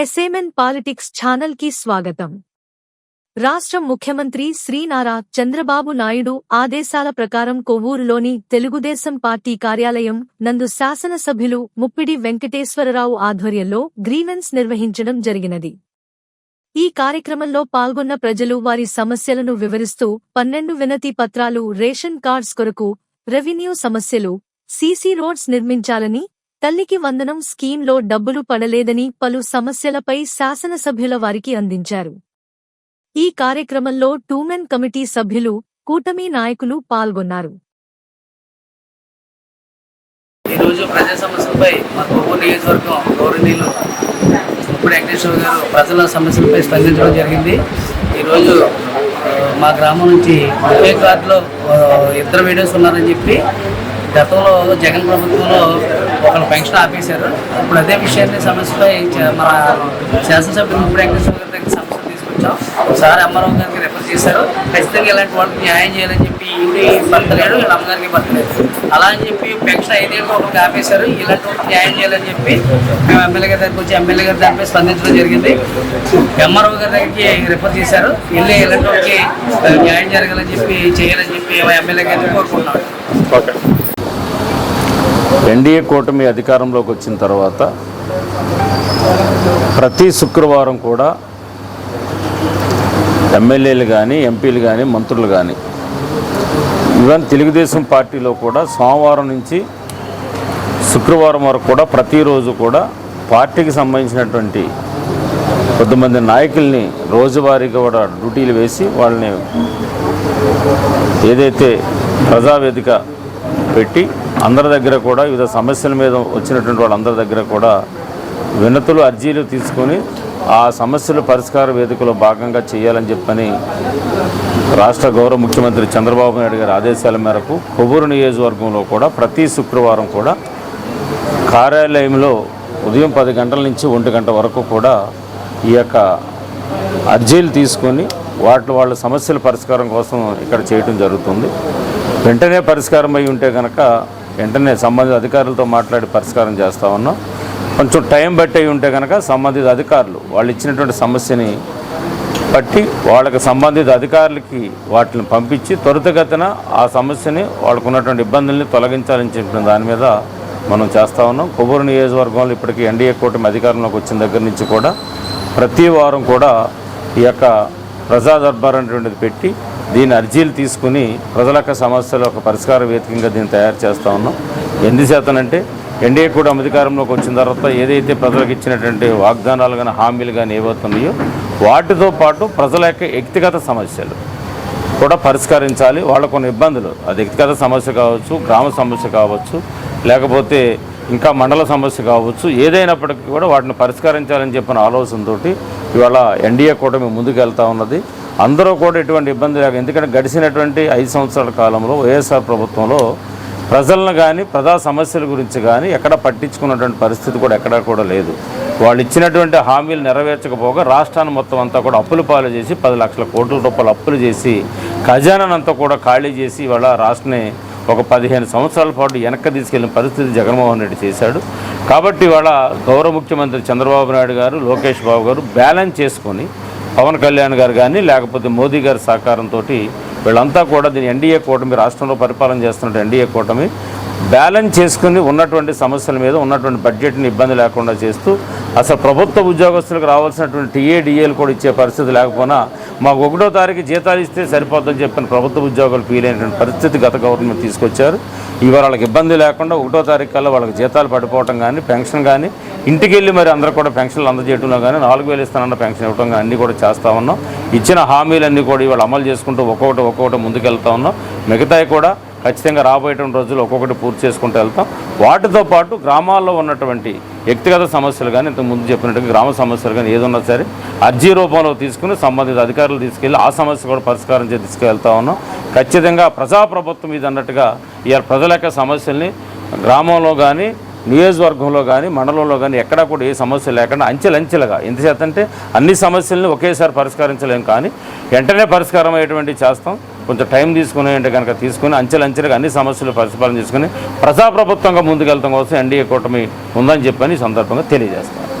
ఎస్ఏమెన్ politics ఛానల్కి స్వాగతం. రాష్ట్ర ముఖ్యమంత్రి శ్రీ నారా చంద్రబాబు నాయుడు ఆదేశాల ప్రకారం కొవ్వూరులోని తెలుగుదేశం పార్టీ కార్యాలయం నందు శాసనసభ్యులు ముప్పిడి వెంకటేశ్వరరావు ఆధ్వర్యంలో గ్రీవెన్స్ నిర్వహించడం జరిగినది. ఈ కార్యక్రమంలో పాల్గొన్న ప్రజలు వారి సమస్యలను వివరిస్తూ పన్నెండు వినతి పత్రాలు రేషన్ కార్డ్స్ కొరకు రెవెన్యూ సమస్యలు సీసీ రోడ్స్ నిర్మించాలని తల్లికి వందనం స్కీంలో డబ్బులు పడలేదని పలు సమస్యలపై శాసనసభ్యుల వారికి అందించారు. ఈ కార్యక్రమంలో టూమెన్ కమిటీ సభ్యులు కూటమి నాయకులు పాల్గొన్నారు. ఈరోజు ప్రజా సమస్యలపై మా కొవ్వూరు నియోజకవర్గం గౌరవనీయులు ఇప్పుడు వెంకటేశ్వర గారు ప్రజల సమస్యలపై స్పందించడం జరిగింది. ఈరోజు మా గ్రామం నుంచి ఒకే కార్డులో ఇద్దరు వీడియోస్ ఉన్నారని చెప్పి గతంలో జగన్ ప్రభుత్వంలో ఒకళ్ళు పెన్షన్ ఆపేశారు. ఇప్పుడు అదే విషయాన్ని సమస్యపై మన శాసనసభ్యులు ఇప్పుడు వెంకటేశ్వర గారి దగ్గర సమస్య తీసుకొచ్చాం. ఒకసారి అమ్మారావు గారికి రిఫర్ చేశారు. ఖచ్చితంగా ఇలాంటి వాళ్ళకి న్యాయం చేయాలని చెప్పి ఇంటి వీళ్ళ అమ్మగారికి పట్టలేదు అలా అని చెప్పి పెన్షన్ ఐదేళ్ళు ఒకరికి ఆపేశారు. ఇలాంటి వాళ్ళకి న్యాయం చేయాలని చెప్పి మేము ఎమ్మెల్యే గారి దగ్గరికి వచ్చి ఎమ్మెల్యే గారి దానిపై స్పందించడం జరిగింది. ఎంఆర్ఓ గారి దగ్గరికి రిఫర్ చేశారు. వెళ్ళి ఇలాంటి వాళ్ళకి న్యాయం జరగాలని చెప్పి చేయాలని చెప్పి ఎమ్మెల్యే గారిని కోరుకుంటున్నాం. ఎన్డీఏ కూటమి అధికారంలోకి వచ్చిన తర్వాత ప్రతి శుక్రవారం కూడా ఎమ్మెల్యేలు కానీ ఎంపీలు కానీ మంత్రులు కానీ ఈవెన్ తెలుగుదేశం పార్టీలో కూడా సోమవారం నుంచి శుక్రవారం వరకు కూడా ప్రతిరోజు కూడా పార్టీకి సంబంధించినటువంటి కొంతమంది నాయకుల్ని రోజువారీగా కూడా డ్యూటీలు వేసి వాళ్ళని ఏదైతే ప్రజావేదిక పెట్టి అందరి దగ్గర కూడా వివిధ సమస్యల మీద వచ్చినటువంటి వాళ్ళందరి దగ్గర కూడా వినతులు అర్జీలు తీసుకొని ఆ సమస్యలు పరిష్కార వేదికలో భాగంగా చేయాలని చెప్పని రాష్ట్ర గౌరవ ముఖ్యమంత్రి చంద్రబాబు నాయుడు గారి ఆదేశాల మేరకు కొవ్వూరు నియోజకవర్గంలో కూడా ప్రతి శుక్రవారం కూడా కార్యాలయంలో ఉదయం పది గంటల నుంచి ఒంటి గంట వరకు కూడా ఈ యొక్క అర్జీలు తీసుకొని వాటి వాళ్ళ సమస్యల పరిష్కారం కోసం ఇక్కడ చేయడం జరుగుతుంది. వెంటనే పరిష్కారం అయి ఉంటే కనుక వెంటనే సంబంధిత అధికారులతో మాట్లాడి పరిష్కారం చేస్తా ఉన్నాం. కొంచెం టైం బట్టి అయి ఉంటే కనుక సంబంధిత అధికారులు వాళ్ళు ఇచ్చినటువంటి సమస్యని బట్టి వాళ్ళకి సంబంధిత అధికారులకి వాటిని పంపించి త్వరితగతిన ఆ సమస్యని వాళ్ళకు ఉన్నటువంటి ఇబ్బందుల్ని తొలగించాలని చెప్పిన దాని మీద మనం చేస్తూ ఉన్నాం. కొబ్బరి నియోజకవర్గంలో ఇప్పటికీ ఎన్డీఏ కూటమి అధికారంలోకి వచ్చిన దగ్గర నుంచి కూడా ప్రతి వారం కూడా ఈ యొక్క ప్రజా దర్బార్ అనేటువంటిది పెట్టి దీని అర్జీలు తీసుకుని ప్రజల యొక్క సమస్యల ఒక పరిష్కార వేదికగా దీన్ని తయారు చేస్తూ ఉన్నాం. ఎందుచేతనంటే ఎన్డీఏ కూడా అధికారంలోకి వచ్చిన తర్వాత ఏదైతే ప్రజలకు ఇచ్చినటువంటి వాగ్దానాలు కానీ హామీలు కానీ ఏవవుతున్నాయో వాటితో పాటు ప్రజల యొక్క వ్యక్తిగత సమస్యలు కూడా పరిష్కరించాలి. వాళ్ళ కొన్ని ఇబ్బందులు. అది వ్యక్తిగత సమస్య కావచ్చు గ్రామ సమస్య కావచ్చు లేకపోతే ఇంకా మండల సమస్య కావచ్చు ఏదైనప్పటికీ కూడా వాటిని పరిష్కరించాలని చెప్పిన ఆలోచనతోటి ఇవాళ ఎన్డీఏ కూటమి ముందుకు వెళ్తూ ఉన్నది. అందరూ కూడా ఎటువంటి ఇబ్బంది లేక ఎందుకంటే గడిచినటువంటి ఐదు సంవత్సరాల కాలంలో వైఎస్ఆర్ ప్రభుత్వంలో ప్రజలను కానీ ప్రజా సమస్యల గురించి కానీ ఎక్కడ పట్టించుకున్నటువంటి పరిస్థితి కూడా ఎక్కడా కూడా లేదు. వాళ్ళు ఇచ్చినటువంటి హామీలు నెరవేర్చకపోగా రాష్ట్రాన్ని మొత్తం అంతా కూడా అప్పులు పాలు చేసి పది లక్షల కోట్ల రూపాయలు అప్పులు చేసి ఖజానానంతా కూడా ఖాళీ చేసి ఇవాళ రాష్ట్రాన్ని ఒక పదిహేను సంవత్సరాల పాటు వెనక్కి తీసుకెళ్ళిన పరిస్థితి జగన్మోహన్ రెడ్డి చేశాడు. కాబట్టి ఇవాళ గౌరవ ముఖ్యమంత్రి చంద్రబాబు నాయుడు గారు లోకేష్ బాబు గారు బ్యాలెన్స్ చేసుకొని పవన్ కళ్యాణ్ గారు కానీ లేకపోతే మోదీ గారి సహకారంతో వీళ్ళంతా కూడా దీని ఎన్డీఏ కూటమి రాష్ట్రంలో పరిపాలన చేస్తున్న ఎన్డీఏ కూటమి బ్యాలెన్స్ చేసుకుని ఉన్నటువంటి సమస్యల మీద ఉన్నటువంటి బడ్జెట్ని ఇబ్బంది లేకుండా చేస్తూ అసలు ప్రభుత్వ ఉద్యోగస్తులకు రావాల్సినటువంటి టీఏడిఏలు కూడా ఇచ్చే పరిస్థితి లేకపోయినా మాకు ఒకటో తారీఖు జీతాలు ఇస్తే సరిపోద్దని చెప్పిన ప్రభుత్వ ఉద్యోగాలు ఫీల్ అయినటువంటి పరిస్థితి గత గవర్నమెంట్ తీసుకొచ్చారు. ఇవాళ వాళ్ళకి ఇబ్బంది లేకుండా ఒకటో తారీఖు కల్లా వాళ్ళకి జీతాలు పడిపోవటం కానీ పెన్షన్ కానీ ఇంటికి వెళ్ళి మరి అందరూ కూడా పెన్షన్లు అందజేయడంలో కానీ నాలుగు వేలు ఇస్తానన్న పెన్షన్ ఇవ్వడం కానీ అన్నీ కూడా చేస్తూ ఉన్నాం. ఇచ్చిన హామీలన్నీ కూడా ఇవాళ అమలు చేసుకుంటూ ఒక్కొక్కటి ఒక్కొక్కటి ముందుకెళ్తా ఉన్నాం. మిగతాయి కూడా ఖచ్చితంగా రాబోయేటువంటి రోజులు ఒక్కొక్కటి పూర్తి చేసుకుంటూ వెళ్తాం. వాటితో పాటు గ్రామాల్లో ఉన్నటువంటి వ్యక్తిగత సమస్యలు కానీ ఇంతకు ముందు చెప్పినట్టుగా గ్రామ సమస్యలు కానీ ఏదన్నా సరే అర్జీ రూపంలో తీసుకుని సంబంధిత అధికారులు తీసుకెళ్ళి ఆ సమస్య కూడా పరిష్కారం చేసి తీసుకెళ్తా ఉన్నాం. ఖచ్చితంగా ప్రజాప్రభుత్వం ఇది అన్నట్టుగా ఇవాళ ప్రజల యొక్క సమస్యల్ని గ్రామంలో కానీ నియోజకవర్గంలో కానీ మండలంలో కానీ ఎక్కడా కూడా ఏ సమస్య లేకుండా అంచెలంచెలుగా ఎంతచేతంటే అన్ని సమస్యల్ని ఒకేసారి పరిష్కరించలేము కానీ వెంటనే పరిష్కారం అయ్యేటువంటి చేస్తాం. కొంచెం టైం తీసుకుని అంటే కనుక తీసుకుని అంచెలంచెలుగా అన్ని సమస్యలు పరిష్కారం చేసుకుని ప్రజాప్రభుత్వంగా ముందుకెళ్తాం కోసం ఎన్డీఏ కూటమి ఉందని చెప్పని ఈ సందర్భంగా తెలియజేస్తాను.